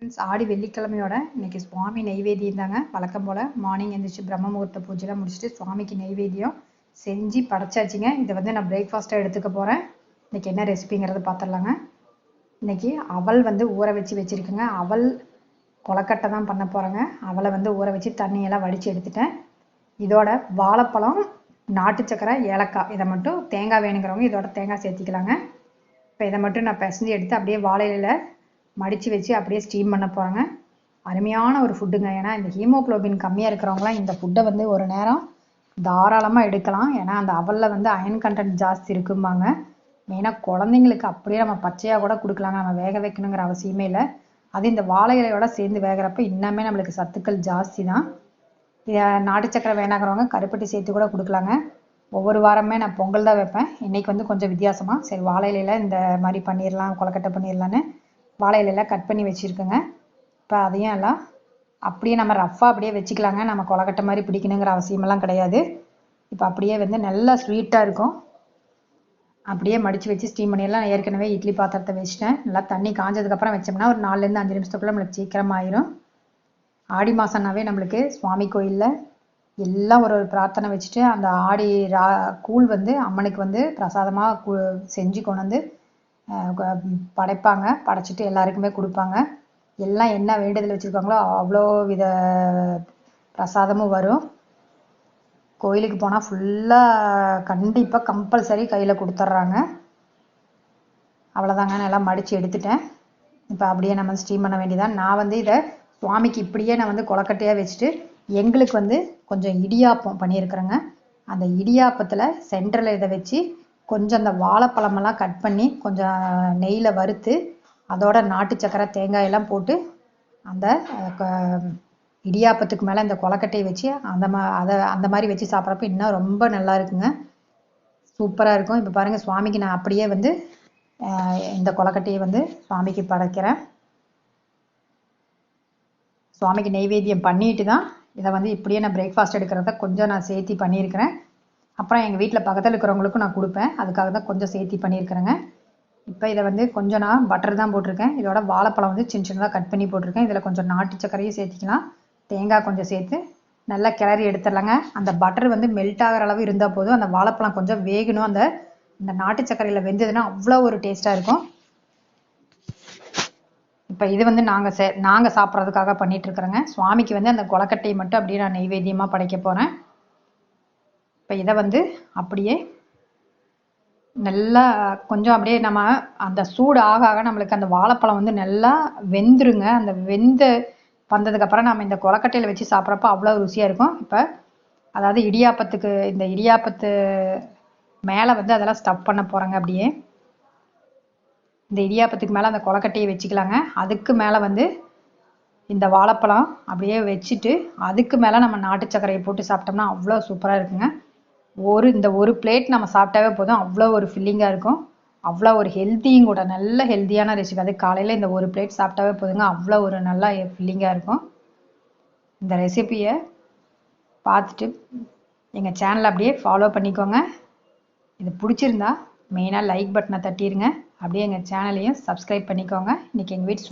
Friends ஆடி வெள்ளிக்கிழமையோட இன்னைக்கு சுவாமி நெய்வேத்தியம் தாங்க. வழக்கம் போல் மார்னிங் எழுந்திரிச்சு பிரம்ம முகூர்த்த பூஜைலாம் முடிச்சுட்டு சுவாமிக்கு நெய்வேத்தியம் செஞ்சு படைச்சாச்சுங்க. இதை வந்து நான் பிரேக்ஃபாஸ்ட்டாக எடுத்துக்க போகிறேன் இன்னைக்கு என்ன ரெசிபிங்கிறத பார்த்துடலாங்க. இன்னைக்கு அவல் வந்து ஊற வச்சு வச்சுருக்குங்க. அவல் கொலக்கட்டை தான் பண்ண போகிறேங்க அவளை வந்து ஊற வச்சு தண்ணியெல்லாம் வடித்து எடுத்துட்டேன். இதோட வாழைப்பழம் நாட்டு சக்கரை ஏலக்காய் இதை மட்டும் தேங்காய் வேணுங்கிறவங்க இதோட தேங்காய் சேர்த்திக்கலாங்க. இப்போ இதை மட்டும் நான் பிசைஞ்சு எடுத்து அப்படியே வாழையில மடித்து வச்சு அப்படியே ஸ்டீம் பண்ண போகிறாங்க அருமையான ஒரு ஃபுட்டுங்க ஏன்னா இந்த ஹீமோக்ளோபின் கம்மியாக இருக்கிறவங்களாம் இந்த ஃபுட்டை வந்து ஒரு நேரம் தாராளமாக எடுக்கலாம். ஏன்னா அந்த அவலில் வந்து அயன் கண்டென்ட் ஜாஸ்தி இருக்கும்பாங்க. மெயினாக குழந்தைங்களுக்கு அப்படியே நம்ம பச்சையாக கூட கொடுக்கலாங்க நம்ம வேக வைக்கணுங்கிற அவசியமே இல்லை. அது இந்த வாழை இலையோட சேர்ந்து வேகிறப்ப இன்னமே நம்மளுக்கு சத்துக்கள் ஜாஸ்தி தான். இதை நாட்டு சக்கரை வேணாங்கிறவங்க கருப்பட்டி சேர்த்து கூட கொடுக்கலாங்க. ஒவ்வொரு வாரமே நான் பொங்கல் தான் வைப்பேன். இன்னைக்கு வந்து கொஞ்சம் வித்தியாசமாக சரி வாழை இலையில இந்த மாதிரி பண்ணிடலாம் கொலக்கட்டை பண்ணிடலான்னு வாழை இலையெல்லாம் கட் பண்ணி வச்சுருக்கோங்க. இப்போ அதையும் எல்லாம் அப்படியே நம்ம ரஃப்பாக அப்படியே வச்சுக்கலாங்க. நம்ம கொலக்கட்டை மாதிரி பிடிக்கணுங்கிற அவசியமெல்லாம் கிடையாது. இப்போ அப்படியே வந்து நல்லா ஸ்வீட்டாக இருக்கும். அப்படியே மடித்து வச்சு ஸ்டீம் பண்ணிடலாம். நான் ஏற்கனவே இட்லி பாத்திரத்தை வச்சுட்டேன். நல்லா தண்ணி காஞ்சதுக்கப்புறம் வச்சோம்னா ஒரு நாலுலேருந்து அஞ்சு நிமிஷத்துக்குள்ள நம்மளுக்கு சீக்கிரம் ஆயிரும். ஆடி மாதம்னாவே நம்மளுக்கு சுவாமி கோயிலில் எல்லாம் ஒரு ஒரு பிரார்த்தனை வச்சுட்டு அந்த ஆடி ரா கூழ் வந்து அம்மனுக்கு வந்து பிரசாதமாக கு செஞ்சு கொண்டு வந்து படைப்பாங்க. படைச்சிட்டு எல்லாருக்குமே கொடுப்பாங்க. எல்லாம் என்ன வேண்டுதல் வச்சுருக்காங்களோ அவ்வளோ வித பிரசாதமும் வரும். கோயிலுக்கு போனால் ஃபுல்லாக கண்டிப்பாக கம்பல்சரி கையில் கொடுத்துட்றாங்க அவ்வளோதாங்க நான் எல்லாம் மடித்து எடுத்துட்டேன். இப்போ அப்படியே நம்ம ஸ்டீம் பண்ண வேண்டியதான் நான் வந்து இதை சுவாமிக்கு இப்படியே நான் வந்து கொலக்கட்டையாக வச்சுட்டு எங்களுக்கு வந்து கொஞ்சம் இடியாப்பம் பண்ணியிருக்கிறேங்க. அந்த இடியாப்பத்தில் சென்டரில் இதை வச்சு கொஞ்சம் அந்த வாழைப்பழமெல்லாம் கட் பண்ணி கொஞ்சம் நெய்யில் வறுத்து அதோட நாட்டு சக்கரை தேங்காய் எல்லாம் போட்டு அந்த க- இடியாப்பத்துக்கு மேலே இந்த கொலக்கட்டையை வச்சு அந்த மா அதை அந்த மாதிரி வச்சு சாப்பிட்றப்ப இன்னும் ரொம்ப நல்லா இருக்குங்க. சூப்பராக இருக்கும். இப்போ பாருங்கள் சுவாமிக்கு நான் அப்படியே வந்து இந்த கொலக்கட்டையை வந்து சுவாமிக்கு படைக்கிறேன். சுவாமிக்கு நெய்வேத்தியம் பண்ணிட்டு தான் இதை வந்து இப்படியே நான் பிரேக்ஃபாஸ்ட் எடுக்கிறத கொஞ்சம் நான் சேர்த்தி பண்ணியிருக்கிறேன். அப்புறம் எங்கள் வீட்டில் பக்கத்தில் இருக்கிறவங்களுக்கும் நான் கொடுப்பேன். அதுக்காக தான் கொஞ்சம் சேர்த்தி பண்ணியிருக்கிறேங்க. இப்போ இதை வந்து கொஞ்சம் நான் பட்டர் தான் போட்டிருக்கேன். இதோட வாழைப்பழம் வந்து சின்ன சின்னதாக கட் பண்ணி போட்டிருக்கேன். இதில் கொஞ்சம் நாட்டு சர்க்கரையும் சேர்த்திக்கலாம். தேங்காய் கொஞ்சம் சேர்த்து நல்லா கிளறி எடுத்துடலாங்க. அந்த பட்டர் வந்து மெல்ட் ஆகிற அளவு இருந்தால் போதும். அந்த வாழைப்பழம் கொஞ்சம் வேகணும். அந்த இந்த நாட்டு சர்க்கரையில் வெந்ததுன்னா அவ்வளோ ஒரு டேஸ்ட்டாக இருக்கும். இப்போ இது வந்து நாங்கள் சே நாங்கள் சாப்பிட்றதுக்காக பண்ணிட்டு இருக்கிறோங்க. சுவாமிக்கு வந்து அந்த கொலக்கட்டையை மட்டும் அப்படியே நான் நெய்வேத்தியமாக படைக்க போகிறேன் இப்போ இதை வந்து அப்படியே நல்லா கொஞ்சம் அப்படியே நம்ம அந்த சூடு ஆக ஆக நம்மளுக்கு அந்த வாழைப்பழம் வந்து நல்லா வெந்துருங்க. அந்த வெந்து வந்ததுக்கப்புறம் நம்ம இந்த கொலக்கட்டையில் வச்சு சாப்பிட்றப்ப அவ்வளோ ருசியாக இருக்கும். இப்போ அதாவது இடியாப்பத்துக்கு இந்த இடியாப்பத்து மேலே வந்து அதெல்லாம் ஸ்டப் பண்ண போகிறாங்க அப்படியே. இந்த இடியாப்பத்துக்கு மேலே அந்த கொலக்கட்டையை வச்சுக்கலாங்க. அதுக்கு மேலே வந்து இந்த வாழைப்பழம் அப்படியே வச்சுட்டு அதுக்கு மேலே நம்ம நாட்டு சர்க்கரையை போட்டு சாப்பிட்டோம்னா அவ்வளோ சூப்பராக இருக்குங்க. ஒரு இந்த ஒரு பிளேட் நம்ம சாப்பிட்டாவே போதும். அவ்வளோ ஒரு ஃபில்லிங்காக இருக்கும். அவ்வளோ ஒரு ஹெல்த்தியும் கூட நல்ல ஹெல்த்தியான ரெசிபி அது காலையில் இந்த ஒரு பிளேட் சாப்பிட்டாவே போதுங்க. அவ்வளோ ஒரு நல்லா ஃபில்லிங்காக இருக்கும். இந்த ரெசிபியை பார்த்துட்டு எங்கள் சேனலை அப்படியே ஃபாலோ பண்ணிக்கோங்க. இது பிடிச்சிருந்தா மெயினாக லைக் பட்டனை தட்டிடுங்க அப்படியே எங்கள் சேனலையும் சப்ஸ்கிரைப் பண்ணிக்கோங்க. இன்றைக்கி எங்கள் வீட்டு